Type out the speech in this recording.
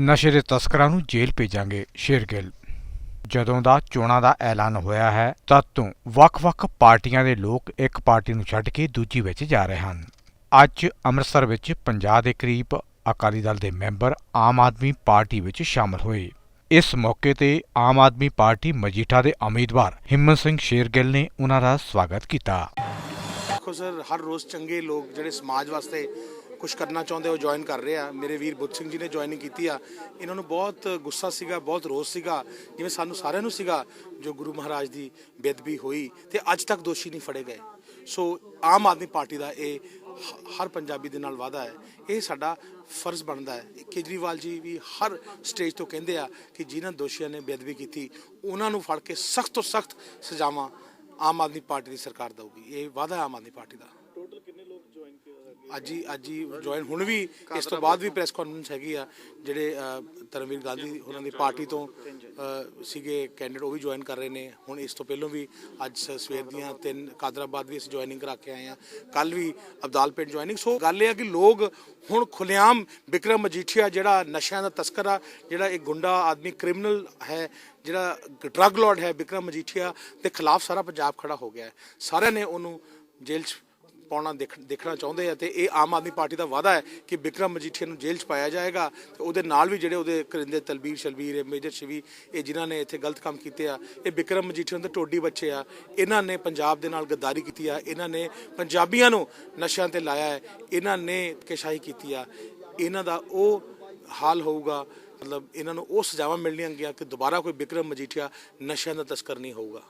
ਨਸ਼ੇ ਦੇ ਤਸਕਰਾਂ ਨੂੰ ਜੇਲ੍ਹ ਭੇਜਾਂਗੇ ਸ਼ੇਰਗਿੱਲ ਜਦੋਂ ਦਾ ਚੋਣਾਂ ਦਾ ਐਲਾਨ ਹੋਇਆ ਹੈ, ਤਦ ਤੋਂ ਵੱਖ-ਵੱਖ ਪਾਰਟੀਆਂ ਦੇ ਲੋਕ ਇੱਕ ਪਾਰਟੀ ਨੂੰ ਛੱਡ ਕੇ ਦੂਜੀ ਵਿੱਚ ਜਾ ਰਹੇ ਹਨ। ਅੱਜ ਅੰਮ੍ਰਿਤਸਰ ਵਿੱਚ 50 ਦੇ ਕਰੀਬ ਅਕਾਲੀ ਦਲ ਦੇ ਮੈਂਬਰ ਆਮ ਆਦਮੀ ਪਾਰਟੀ ਵਿੱਚ ਸ਼ਾਮਲ ਹੋਏ। ਇਸ ਮੌਕੇ ਤੇ ਆਮ ਆਦਮੀ ਪਾਰਟੀ ਮਜੀਠਾ ਦੇ ਉਮੀਦਵਾਰ ਹਿੰਮਤ ਸਿੰਘ ਸ਼ੇਰਗਿੱਲ ਨੇ ਉਹਨਾਂ ਦਾ ਸਵਾਗਤ ਕੀਤਾ। ਦੇਖੋ ਸਰ, ਹਰ ਰੋਜ਼ ਚੰਗੇ ਲੋਕ ਜਿਹੜੇ ਸਮਾਜ ਵਾਸਤੇ ਕੁਝ ਕਰਨਾ ਚਾਹੁੰਦੇ ਉਹ ਜੁਆਇਨ ਕਰ ਰਹੇ ਆ। ਮੇਰੇ ਵੀਰ ਬੁੱਧ ਸਿੰਘ ਜੀ ਨੇ ਜੁਆਇਨਿੰਗ ਕੀਤੀ ਆ। ਇਹਨਾਂ ਨੂੰ ਬਹੁਤ ਗੁੱਸਾ ਸੀਗਾ, ਬਹੁਤ ਰੋਸ ਸੀਗਾ। ਜਿਵੇਂ ਸਾਨੂੰ ਸਾਰਿਆਂ ਨੂੰ ਸੀਗਾ ਜੋ ਗੁਰੂ ਮਹਾਰਾਜ ਦੀ ਬੇਦਬੀ ਹੋਈ ਤੇ ਅੱਜ ਤੱਕ ਦੋਸ਼ੀ ਨਹੀਂ ਫੜੇ ਗਏ। ਸੋ ਆਮ ਆਦਮੀ ਪਾਰਟੀ ਦਾ ਇਹ ਹਰ ਪੰਜਾਬੀ ਦੇ ਨਾਲ ਵਾਅਦਾ ਹੈ। ਇਹ ਸਾਡਾ ਫਰਜ਼ ਬਣਦਾ ਹੈ। ਕੇਜਰੀਵਾਲ ਜੀ ਵੀ ਹਰ ਸਟੇਜ ਤੋਂ ਕਹਿੰਦੇ ਆ ਕਿ ਜਿਨ੍ਹਾਂ ਦੋਸ਼ੀਆਂ ਨੇ ਬੇਅਦਬੀ ਕੀਤੀ, ਉਹਨਾਂ ਨੂੰ ਫੜ ਕੇ ਸਖਤ ਤੋਂ ਸਖਤ ਸਜ਼ਾਵਾਂ ਆਮ ਆਦਮੀ ਪਾਰਟੀ ਦੀ ਸਰਕਾਰ ਦਊਗੀ। ਇਹ ਵਾਅਦਾ ਹੈ ਆਮ ਆਦਮੀ ਪਾਰਟੀ ਦਾ। ਅੱਜ ਹੀ ਅੱਜ ਹੀ ਜੁਆਇਨ ਹੁਣ ਵੀ ਇਸ ਤੋਂ ਬਾਅਦ ਵੀ ਪ੍ਰੈਸ ਕਾਨਫਰੰਸ ਹੈਗੀ ਆ ਜਿਹੜੇ ਅ, ਧਰਮਵੀਰ ਗਾਂਧੀ ਉਹਨਾਂ ਦੀ ਪਾਰਟੀ ਤੋਂ ਸੀਗੇ ਕੈਂਡੀਡੇਟ ਉਹ ਵੀ ਜੁਆਇਨ ਕਰ ਰਹੇ ਨੇ। ਹੁਣ ਇਸ ਤੋਂ ਪਹਿਲਾਂ ਵੀ ਅੱਜ ਸਵੇਰ ਦੀਆਂ ਤਿੰਨ ਕਾਦਰਾਬਾਦ ਵੀ ਅਸੀਂ ਜੁਆਇਨਿੰਗ ਕਰਾ ਕੇ ਆਏ ਆ। ਕੱਲ ਵੀ ਅਬਦਾਲ ਪਿੰਡ ਜੁਆਇਨਿੰਗ ਸੋ ਗੱਲ ਇਹ ਆ ਕਿ ਲੋਕ ਹੁਣ ਖੁਲਿਆਮ ਵਿਕਰਮ ਮਜੀਠੀਆ ਜਿਹੜਾ ਨਸ਼ਿਆਂ ਦਾ ਤਸਕਰ ਆ ਜਿਹੜਾ ਇੱਕ ਗੁੰਡਾ ਆਦਮੀ ਕ੍ਰਿਮੀਨਲ ਹੈ ਜਿਹੜਾ ਡਰੱਗ ਲਾਰਡ ਹੈ ਵਿਕਰਮ ਮਜੀਠੀਆ ਦੇ ਖਿਲਾਫ ਸਾਰਾ ਪੰਜਾਬ ਖੜਾ ਹੋ ਗਿਆ ਹੈ। ਸਾਰਿਆਂ ਨੇ ਉਹਨੂੰ ਜੇਲ੍ਹ 'ਚ ਪਾਉਣਾ ਦੇਖ- ਦੇਖਣਾ ਚਾਹੁੰਦੇ ਆ ਤੇ ਇਹ ਆਮ ਆਦਮੀ ਪਾਰਟੀ ਦਾ ਵਾਅਦਾ ਹੈ ਕਿ ਵਿਕਰਮ ਮਜੀਠੀਆ ਨੂੰ ਜੇਲ੍ਹ 'ਚ ਪਾਇਆ ਜਾਏਗਾ ਤੇ ਉਹਦੇ ਨਾਲ ਵੀ ਜਿਹੜੇ ਉਹਦੇ ਕਰਿੰਦੇ ਤਲਬੀਰ ਸ਼ਲਬੀਰ, ਇਹ ਮੇਜਰ ਸ਼ਿਵੀ, ਇਹ ਜਿਨ੍ਹਾਂ ਨੇ ਇੱਥੇ ਗਲਤ ਕੰਮ ਕੀਤੇ ਆ, ਇਹ ਵਿਕਰਮ ਮਜੀਠੀਆ ਦੇ ਟੋਡੀ ਬੱਚੇ ਆ, ਇਹਨਾਂ ਨੇ ਪੰਜਾਬ ਦੇ ਨਾਲ ਗੱਦਾਰੀ ਕੀਤੀ ਆ, ਇਹਨਾਂ ਨੇ ਪੰਜਾਬੀਆਂ ਨੂੰ ਨਸ਼ਿਆਂ ਤੇ ਲਾਇਆ ਹੈ, ਇਹਨਾਂ ਨੇ ਕਿਸ਼ਾਹੀ ਕੀਤੀ ਆ, ਇਹਨਾਂ ਦਾ ਉਹ ਹਾਲ ਹੋਊਗਾ, ਮਤਲਬ ਇਹਨਾਂ ਨੂੰ ਉਹ ਸਜ਼ਾਵਾਂ ਮਿਲਣਗੀਆਂ ਕਿ ਦੁਬਾਰਾ ਕੋਈ ਵਿਕਰਮ ਮਜੀਠੀਆ ਨਸ਼ਿਆਂ ਦਾ ਤਸਕਰ ਨਹੀਂ ਹੋਊਗਾ।